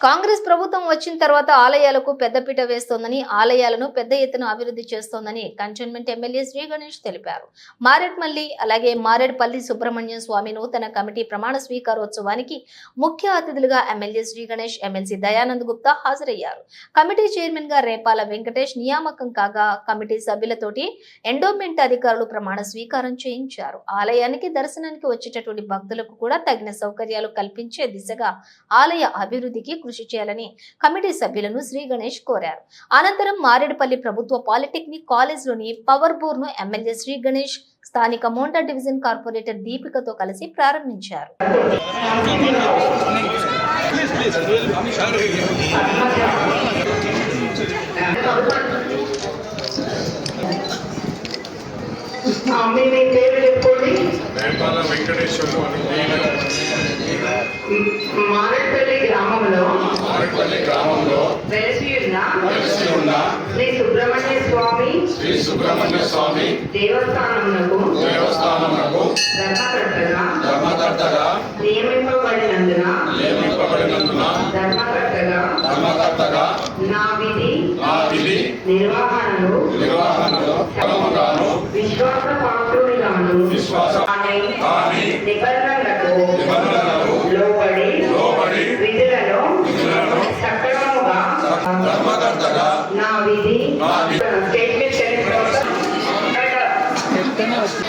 కాంగ్రెస్ ప్రభుత్వం వచ్చిన తర్వాత ఆలయాలకు పెద్దపీట వేస్తోందని ఆలయాలను పెద్ద ఎత్తున అభివృద్ధి చేస్తోందని కంటోన్మెంట్ ఎమ్మెల్యే శ్రీ గణేష్ తెలిపారు. మారేడ్మల్లి అలాగే మారేడ్పల్లి సుబ్రహ్మణ్యం స్వామి నూతన కమిటీ ప్రమాణ స్వీకారోత్సవానికి ముఖ్య అతిథులుగా ఎమ్మెల్యే శ్రీ గణేష్ ఎమ్మెల్సీ దయానంద్ గుప్తా హాజరయ్యారు. కమిటీ చైర్మన్గా రేపాల వెంకటేష్ నియామకం కాగా కమిటీ సభ్యులతోటి ఎండోమెంట్ అధికారులు ప్రమాణ స్వీకారం చేయించారు. ఆలయానికి దర్శనానికి వచ్చేటటువంటి భక్తులకు కూడా తగిన సౌకర్యాలు కల్పించే దిశగా ఆలయ అభివృద్ధికి కృషి చేయాలని కమిటీ సభ్యులను శ్రీ గణేష్ కోరారు. అనంతరం మారేడుపల్లి ప్రభుత్వ పాలిటెక్నిక్ కాలేజ్లోని పవర్ బోర్ను ఎమ్మెల్యే శ్రీ గణేష్ స్థానిక మోంటా డివిజన్ కార్పొరేటర్ దీపికతో కలిసి ప్రారంభించారు. వెంకటేశ్వర్లు అని ఆరిపల్లి గ్రామంలో వెలసి ఉన్న వెలిసి ఉన్న శ్రీ సుబ్రహ్మణ్య స్వామి శ్రీ సుబ్రహ్మణ్య స్వామి దేవస్థానమునకు దేవస్థానమునకు ధర్మకర్తగా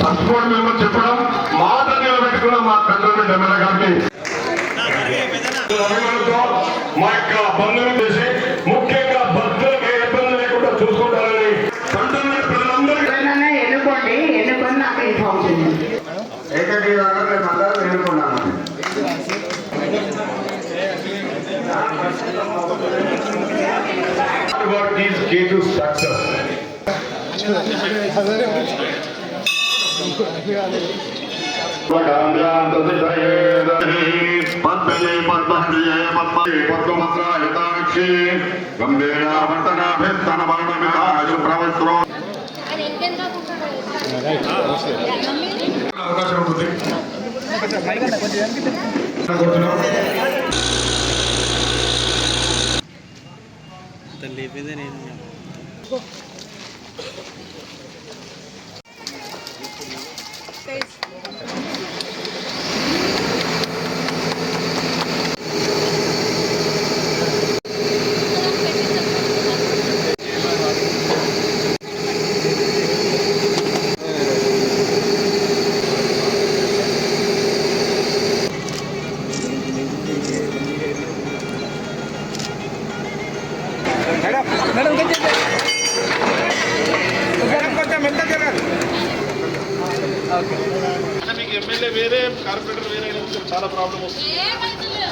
పట్టుకోవడం మేము చెప్పడం మాట నిలబెట్టుకున్న మా తండ్రి ఎమ్మెల్యే గారిని మా యొక్క బంధువులు చేసి ముఖ్యంగా భక్తులకు ఏ ఇబ్బంది లేకుండా చూసుకుంటారని తండ్రి ప్రజలందరికీ ఎన్నుకోండి ఎన్నుకొని నాకు ఇన్ఫార్మ్ చేయండి. ఏకగ్రీవంగా మేము అందరం ఎన్నుకున్నాము What is key to success? పద్మలే పద్మహ్రియే పద్మలే పద్మభద్రాయతాక్షి గంభీరావర్తనాభిత్తన వర్ణమితాయు ప్రవస్త్రో అవకాశం ఉంటుంది కోరుతున్నాం లేపిందే నేను. మీకు ఎమ్మెల్యే వేరే కార్పొరేటర్ వేరే చాలా ప్రాబ్లం వస్తుంది.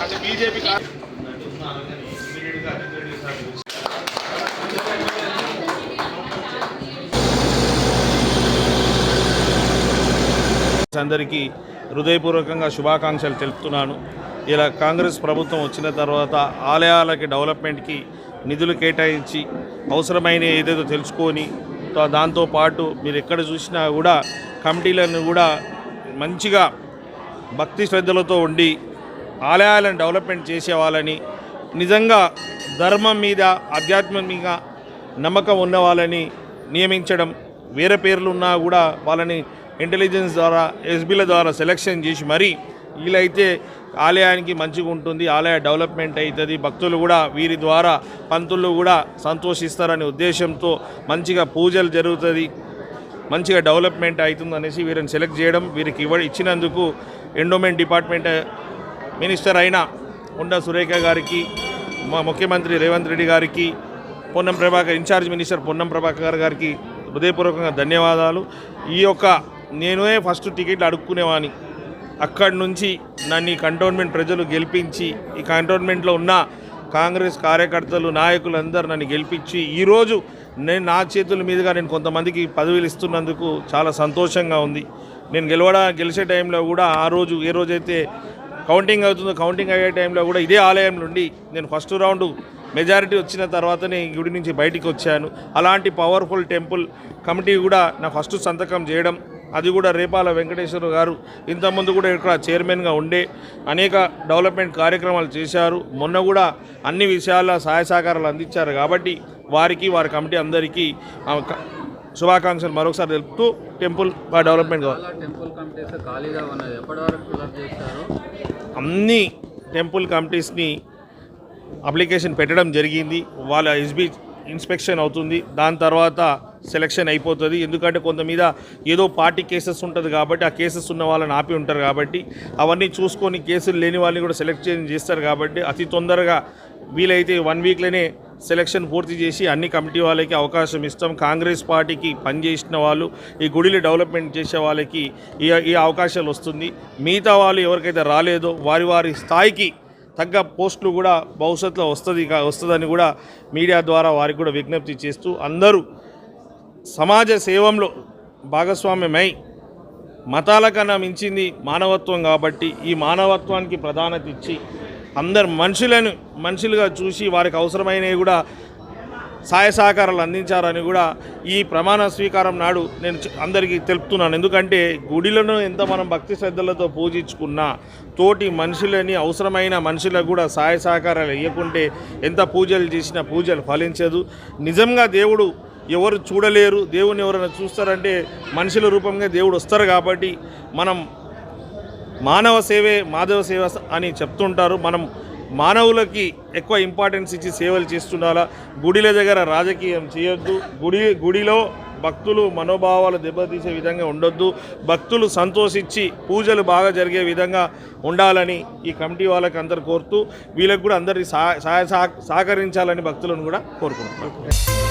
అంటే బీజేపీ అందరికీ హృదయపూర్వకంగా శుభాకాంక్షలు తెలుపుతున్నాను. ఇలా కాంగ్రెస్ ప్రభుత్వం వచ్చిన తర్వాత ఆలయాలకి డెవలప్మెంట్కి నిధులు కేటాయించి అవసరమైన ఏదేదో తెలుసుకొని దాంతోపాటు మీరు ఎక్కడ చూసినా కూడా కమిటీలను కూడా మంచిగా భక్తి శ్రద్ధలతో ఉండి ఆలయాలను డెవలప్మెంట్ చేసేవాళ్ళని నిజంగా ధర్మం మీద ఆధ్యాత్మం మీద నమ్మకం ఉన్న వాళ్ళని నియమించడం వేరే పేర్లు ఉన్నా కూడా వాళ్ళని ఇంటెలిజెన్స్ ద్వారా ఎస్బీల ద్వారా సెలెక్షన్ చేసి మరీ వీలైతే ఆలయానికి మంచిగా ఉంటుంది ఆలయ డెవలప్మెంట్ అవుతుంది భక్తులు కూడా వీరి ద్వారా పంతులు కూడా సంతోషిస్తారనే ఉద్దేశంతో మంచిగా పూజలు జరుగుతుంది. మంచిగా డెవలప్మెంట్ అవుతుంది అనేసి వీరిని సెలెక్ట్ చేయడం వీరికి ఇవ్వ ఇచ్చినందుకు ఎండోమెంట్ డిపార్ట్మెంట్ మినిస్టర్ అయిన ఉండా సురేఖ గారికి మా ముఖ్యమంత్రి రేవంత్ రెడ్డి గారికి పొన్నం ప్రభాకర్ ఇన్ఛార్జ్ మినిస్టర్ పొన్నం ప్రభాకర్ గారికి హృదయపూర్వకంగా ధన్యవాదాలు. ఈ యొక్క నేనే ఫస్ట్ టికెట్లు అడుక్కునేవాని అక్కడి నుంచి నన్ను ఈ కంటోన్మెంట్ ప్రజలు గెలిపించి ఈ కంటోన్మెంట్లో ఉన్న కాంగ్రెస్ కార్యకర్తలు నాయకులు అందరూ నన్ను గెలిపించి ఈరోజు నేను నా చేతుల మీదుగా నేను కొంతమందికి పదవులు ఇస్తున్నందుకు చాలా సంతోషంగా ఉంది. నేను గెలవడా గెలిచే టైంలో కూడా ఆ రోజు ఏ రోజైతే కౌంటింగ్ అవుతుందో కౌంటింగ్ అయ్యే టైంలో కూడా ఇదే ఆలయం నుండి నేను ఫస్ట్ రౌండ్ మెజారిటీ వచ్చిన తర్వాతనే ఈ గుడి నుంచి బయటికి వచ్చాను. అలాంటి పవర్ఫుల్ టెంపుల్ కమిటీ కూడా నా ఫస్ట్ సంతకం చేయడం అది కూడా రేపాల వెంకటేశ్వర గారు. ఇంతకుముందు కూడా ఇక్కడ చైర్మన్గా ఉండే అనేక డెవలప్మెంట్ కార్యక్రమాలు చేశారు. మొన్న కూడా అన్ని విషయాల సహాయ సహకారాలు అందించారు కాబట్టి వారికి వారి కమిటీ అందరికీ శుభాకాంక్షలు మరొకసారి తెలుపుతూ టెంపుల్ డెవలప్మెంట్ అన్ని టెంపుల్ కమిటీస్ని అప్లికేషన్ పెట్టడం జరిగింది. వాళ్ళ ఎస్బీ ఇన్స్పెక్షన్ అవుతుంది. దాని తర్వాత సెలక్షన్ అయిపోతుంది. ఎందుకంటే కొంత మీద ఏదో పార్టీ కేసెస్ ఉంటుంది కాబట్టి ఆ కేసెస్ ఉన్న వాళ్ళని ఆపి ఉంటారు కాబట్టి అవన్నీ చూసుకొని కేసులు లేని వాళ్ళని కూడా సెలెక్ట్ చేస్తారు కాబట్టి అతి తొందరగా వీలైతే వన్ వీక్లోనే సెలక్షన్ పూర్తి చేసి అన్ని కమిటీ వాళ్ళకి అవకాశం ఇస్తాం. కాంగ్రెస్ పార్టీకి పనిచేసిన వాళ్ళు ఈ గుడిని డెవలప్మెంట్ చేసే వాళ్ళకి ఈ ఈ అవకాశాలు వస్తుంది. మిగతా వాళ్ళు ఎవరికైతే రాలేదో వారి వారి స్థాయికి తగ్గ పోస్టులు కూడా భవిష్యత్తులో వస్తుంది వస్తుందని కూడా మీడియా ద్వారా వారికి కూడా విజ్ఞప్తి చేస్తూ అందరూ సమాజ సేవంలో భాగస్వామ్యమై మతాల కన్నా మించింది మానవత్వం కాబట్టి ఈ మానవత్వానికి ప్రాధాన్యత ఇచ్చి అందరు మనుషులను మనుషులుగా చూసి వారికి అవసరమైనవి కూడా సహాయ సహకారాలు అందించారని కూడా ఈ ప్రమాణ స్వీకారం నాడు నేను అందరికీ తెలుపుతున్నాను. ఎందుకంటే గుడిలను ఎంత మనం భక్తి శ్రద్ధలతో పూజించుకున్నా తోటి మనుషులని అవసరమైన మనుషులకు కూడా సహాయ సహకారాలు ఇవ్వకుంటే ఎంత పూజలు చేసినా పూజలు ఫలించదు. నిజంగా దేవుడు ఎవరు చూడలేరు దేవుని ఎవరైనా చూస్తారంటే మనుషుల రూపంగా దేవుడు వస్తారు కాబట్టి మనం మానవ సేవే మాధవ సేవ అని చెప్తుంటారు. మనం మానవులకి ఎక్కువ ఇంపార్టెన్స్ ఇచ్చి సేవలు చేస్తుండాలా గుడిల దగ్గర రాజకీయం చేయొద్దు. గుడి గుడిలో భక్తులు మనోభావాలు దెబ్బతీసే విధంగా ఉండొద్దు. భక్తులు సంతోషించి పూజలు బాగా జరిగే విధంగా ఉండాలని ఈ కమిటీ వాళ్ళకి అందరు కోరుతూ వీళ్ళకి కూడా అందరి సహాయ సహకరించాలని భక్తులను కూడా కోరుకుంటున్నాను